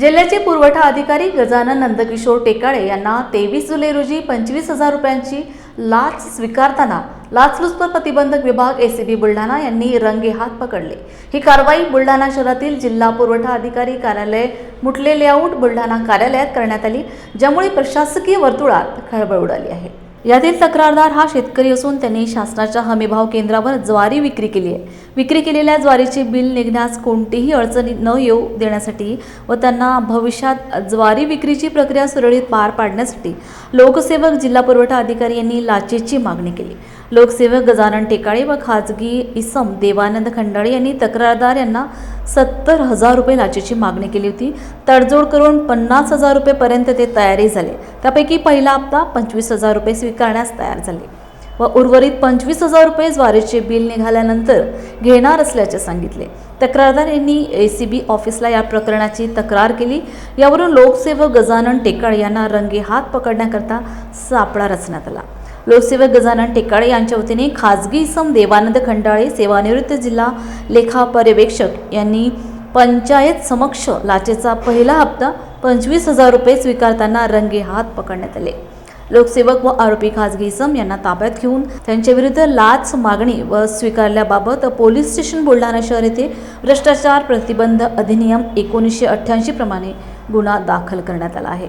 जिल्ह्याचे पुरवठा अधिकारी गजानन नंदकिशोर टेकाळे यांना तेवीस जुलै रोजी पंचवीस हजार रुपयांची लाच स्वीकारताना लाचलुचपत प्रतिबंधक विभाग एसीबी बुलढाणा यांनी रंगेहात पकडले. ही कारवाई बुलढाणा शहरातील जिल्हा पुरवठा अधिकारी कार्यालय मुटले लेआउट बुलढाणा कार्यालयात करण्यात आली ज्यामुळे प्रशासकीय वर्तुळात खळबळ उडाली आहे. यातील तक्रारदार हा शेतकरी असून त्यांनी शासनाच्या हमीभाव केंद्रावर ज्वारी विक्री केली आहे. विक्री केलेल्या ज्वारीचे बिल निघण्यास कोणतीही अडचणी न येऊ देण्यासाठी व त्यांना भविष्यात ज्वारी विक्रीची प्रक्रिया सुरळीत पार पाडण्यासाठी लोकसेवक जिल्हा पुरवठा अधिकारी यांनी लाचेची मागणी केली. लोकसेवक गजानन टेकाळे व खाजगी इसम देवानंद खंडाळे यांनी तक्रारदार यांना सत्तर हजार रुपये लाचेची मागणी केली होती. तडजोड करून पन्नास हजार रुपयेपर्यंत ते तयारी झाले. त्यापैकी पहिला हप्ता पंचवीस हजार रुपये स्वीकारण्यास तयार झाले व उर्वरित पंचवीस हजार रुपये ज्वारीचे बिल निघाल्यानंतर घेणार असल्याचे सांगितले. तक्रारदार यांनी ए सी बी ऑफिसला या प्रकरणाची तक्रार केली. यावरून लोकसेवक गजानन टेकाळे यांना रंगे हात पकडण्याकरता सापळा रचण्यात आला. लोकसेवक गजानन टेकाळे यांच्या वतीने खाजगी सम देवानंद खंडाळे सेवानिवृत्त जिल्हा लेखा पर्यवेक्षक यांनी पंचायत समक्ष लाचेचा पहिला हप्ता पंचवीस हजार रुपये स्वीकारताना रंगे हात पकडण्यात आले. लोकसेवक व आरोपी खाजगी इसम यांना ताब्यात घेऊन त्यांच्याविरुद्ध लाच मागणी व स्वीकारल्याबाबत पोलीस स्टेशन बुलढाणा शहर येथे भ्रष्टाचार प्रतिबंध अधिनियम एकोणीसशे अठ्ठ्याऐंशी प्रमाणे गुन्हा दाखल करण्यात आला आहे.